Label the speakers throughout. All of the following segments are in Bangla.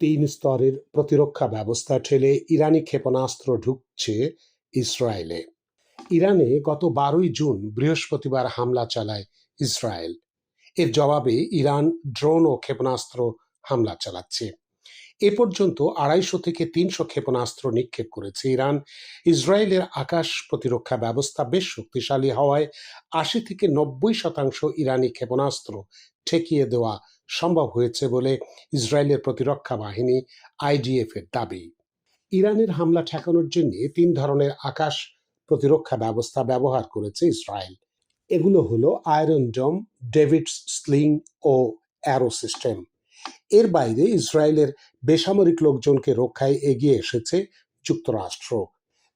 Speaker 1: তিন স্তরের প্রতিরক্ষা ব্যবস্থা ঠেলে ইরানি ক্ষেপণাস্ত্র ঢুকছে ইসরায়েলে। ইরানে গত বারোই জুন বৃহস্পতিবার হামলা চালায় ইসরায়েল। এর জবাবে ইরান ড্রোন ও ক্ষেপণাস্ত্র হামলা চালাচ্ছে। এ পর্যন্ত আড়াইশো থেকে তিনশো ক্ষেপণাস্ত্র নিক্ষেপ করেছে ইরান। ইসরায়েলের আকাশ প্রতিরক্ষা ব্যবস্থা বেশ শক্তিশালী হওয়ায় আশি থেকে নব্বই শতাংশ ইরানি ক্ষেপণাস্ত্র ঠেকিয়ে দেওয়া সম্ভব হয়েছে বলে ইসরায়েলের প্রতিরক্ষা বাহিনী আইডিএফ এর দাবি। ইরানের হামলা ঠেকানোর জন্য তিন ধরনের আকাশ প্রতিরক্ষা ব্যবস্থা ব্যবহার করেছে ইসরায়েল। এগুলো হলো আয়রন ডোম, ডেভিডস স্লিং ও অ্যারো সিস্টেম। এর বাইরে ইসরায়েলের বেসামরিক লোকজনকে রক্ষায় এগিয়ে এসেছে যুক্তরাষ্ট্র।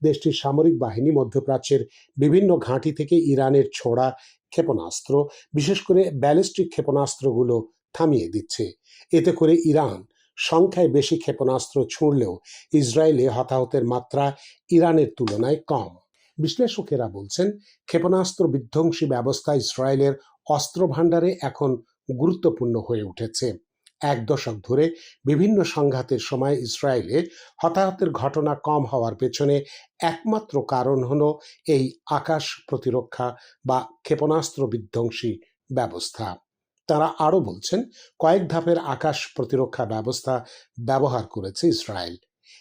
Speaker 1: দেশটির সামরিক বাহিনী মধ্যপ্রাচ্যের বিভিন্ন ঘাঁটি থেকে ইরানের ছোড়া ক্ষেপণাস্ত্র, বিশেষ করে ব্যালিস্টিক ক্ষেপণাস্ত্রগুলো থামিয়ে দিচ্ছে। এতে করে ইরান সংখ্যায় বেশি ক্ষেপণাস্ত্র ছুঁড়লেও ইসরায়েলে হতাহতের মাত্রা ইরানের তুলনায় কম। বিশ্লেষকেরা বলছেন, ক্ষেপণাস্ত্র বিধ্বংসী ব্যবস্থা ইসরায়েলের অস্ত্র ভাণ্ডারে এখন গুরুত্বপূর্ণ হয়ে উঠেছে। এক দশক ধরে বিভিন্ন সংঘাতের সময় ইসরায়েলে হতাহতের ঘটনা কম হওয়ার পেছনে একমাত্র কারণ হল এই আকাশ প্রতিরক্ষা বা ক্ষেপণাস্ত্র বিধ্বংসী ব্যবস্থা। তারা আরও বলছেন, কয়েক ধাপের আকাশ প্রতিরক্ষা ব্যবস্থা ব্যবহার করেছে ইসরায়েল।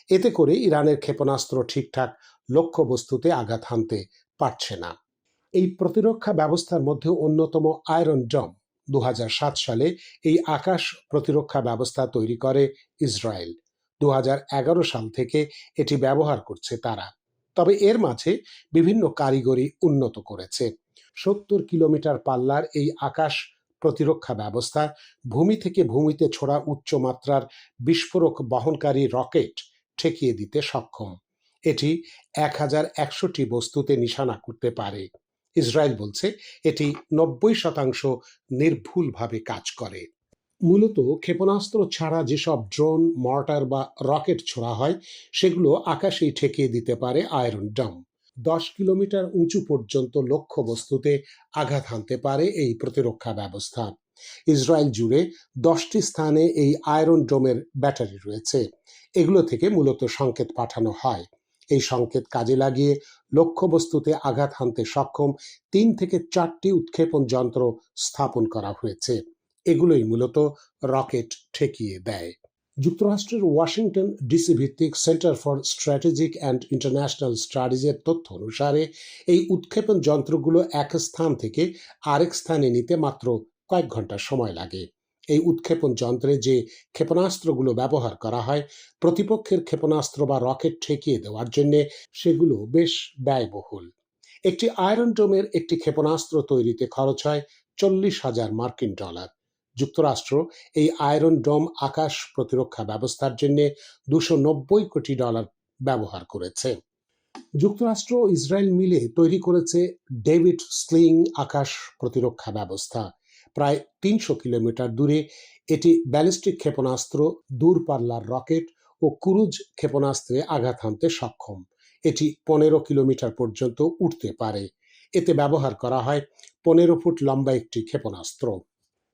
Speaker 1: এতে করে ইরানের ক্ষেপণাস্ত্র ঠিকঠাক লক্ষ্যবস্তুতে আঘাত হানতে পারছে না। এই প্রতিরক্ষা ব্যবস্থার মধ্যে অন্যতম আয়রন ডম দু সালে এই আকাশ প্রতিরক্ষা ব্যবস্থা তৈরি করে ইসরায়েল। দু হাজার এগারো সাল থেকে এটি ব্যবহার করছে তারা। তবে এর মাঝে বিভিন্ন কারিগরি উন্নত করেছে। সত্তর কিলোমিটার পাল্লার এই আকাশ প্রতিরক্ষা ব্যবস্থা, ভূমি থেকে ভূমিতে ছোড়া উচ্চমাত্রার বিস্ফোরক বহনকারী রকেট ঠেকিয়ে দিতে সক্ষম। এটি এক হাজার একশোটি বস্তুতে নিশানা করতে পারে। ইসরায়েল বলছে এটি নব্বই শতাংশ নির্ভুলভাবে কাজ করে। মূলত ক্ষেপণাস্ত্র ছাড়া যেসব ড্রোন, মর্টার বা রকেট ছোড়া হয়, সেগুলো আকাশেই ঠেকিয়ে দিতে পারে আয়রন ডম দশ কিলোমিটার উঁচু পর্যন্ত লক্ষ্যবস্তুতে আঘাত হানতে পারে এই প্রতিরক্ষা ব্যবস্থা। ইসরায়েল জুড়ে দশটি স্থানে এই আয়রন ডোমের ব্যাটারি রয়েছে। এগুলো থেকে মূলত সংকেত পাঠানো হয়। এই সংকেত কাজে লাগিয়ে লক্ষ্যবস্তুতে আঘাত হানতে সক্ষম তিন থেকে চারটি উৎক্ষেপণ যন্ত্র স্থাপন করা হয়েছে। এগুলোই মূলত রকেট ঠেকিয়ে দেয়। যুক্তরাষ্ট্রের ওয়াশিংটন ডিসি ভিত্তিক Center for Strategic and International স্টাডিজের তথ্য অনুসারে, এই উৎক্ষেপণ যন্ত্রগুলো এক স্থান থেকে আরেক স্থানে নিতে মাত্র কয়েক ঘণ্টা সময় লাগে। এই উৎক্ষেপণ যন্ত্রে যে ক্ষেপণাস্ত্রগুলো ব্যবহার করা হয়, প্রতিপক্ষের ক্ষেপণাস্ত্র বা রকেট ঠেকিয়ে দেওয়ার জন্য সেগুলো বেশ ব্যয়বহুল। একটি আয়রন ডোমের একটি ক্ষেপণাস্ত্র তৈরিতে খরচ হয় চল্লিশ হাজার মার্কিন ডলার। যুক্তরাষ্ট্র এই আয়রন ডোম আকাশ প্রতিরক্ষা ব্যবস্থার জন্য দুশো নব্বই কোটি ডলার ব্যবহার করেছে। যুক্তরাষ্ট্র ইসরায়েল মিলে তৈরি করেছে ডেভিড স্লিং আকাশ প্রতিরক্ষা ব্যবস্থা। প্রায় তিনশো কিলোমিটার দূরে এটি ব্যালিস্টিক ক্ষেপণাস্ত্র, দূরপাল্লার রকেট ও কুরুজ ক্ষেপণাস্ত্রে আঘাত হানতে সক্ষম। এটি পনেরো কিলোমিটার পর্যন্ত উঠতে পারে। এতে ব্যবহার করা হয় পনেরো ফুট লম্বা একটি ক্ষেপণাস্ত্র।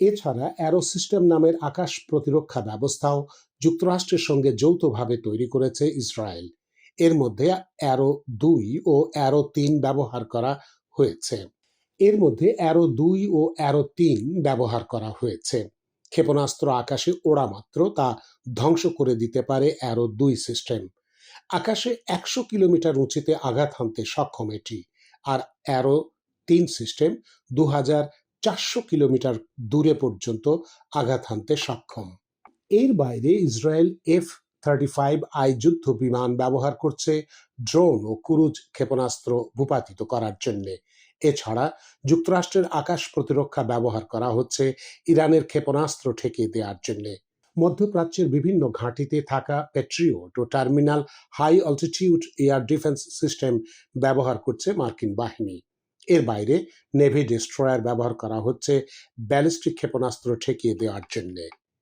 Speaker 1: এছাড়া অ্যারো সিস্টেম নামের আকাশ প্রতিরক্ষা ব্যবস্থাও যুক্তরাষ্ট্রের সঙ্গে যৌথভাবে তৈরি করেছে ইসরায়েল। এর মধ্যে অ্যারো দুই ও অ্যারো তিন ব্যবহার করা হয়েছে। এর মধ্যে অ্যারো দুই ও অ্যারো তিন ব্যবহার করা হয়েছে। ক্ষেপণাস্ত্র আকাশে ওড়া মাত্র, তা ধ্বংস করে দিতে পারে অ্যারো দুই সিস্টেম। আকাশে একশো কিলোমিটার উঁচুতে আঘাত হানতে সক্ষম এটি। আর অ্যারো তিন সিস্টেম দু হাজার চারশো কিলোমিটার দূরে পর্যন্ত আঘাত হানতে সক্ষম। এর বাইরে Israel F thirty five I যুদ্ধ বিমান ব্যবহার করছে, ড্রোন ও কুরুজ ক্ষেপণাস্ত্র ভূপাতিত করার জন্যে। এছাড়া যুক্তরাষ্ট্রের আকাশ প্রতিরক্ষা ব্যবহার করা হচ্ছে ইরানের ক্ষেপণাস্ত্র ঠেকিয়ে দেওয়ার জন্য। মধ্যপ্রাচ্যের বিভিন্ন ঘাঁটিতে থাকা পেট্রিওট ও terminal high altitude air defence system ব্যবহার করছে মার্কিন বাহিনী। এর বাইরে নেভি ডিস্ট্রয়ার ব্যবহার করা হচ্ছে ব্যালিস্টিক ক্ষেপণাস্ত্র ঠেকিয়ে দেওয়ার জন্যে।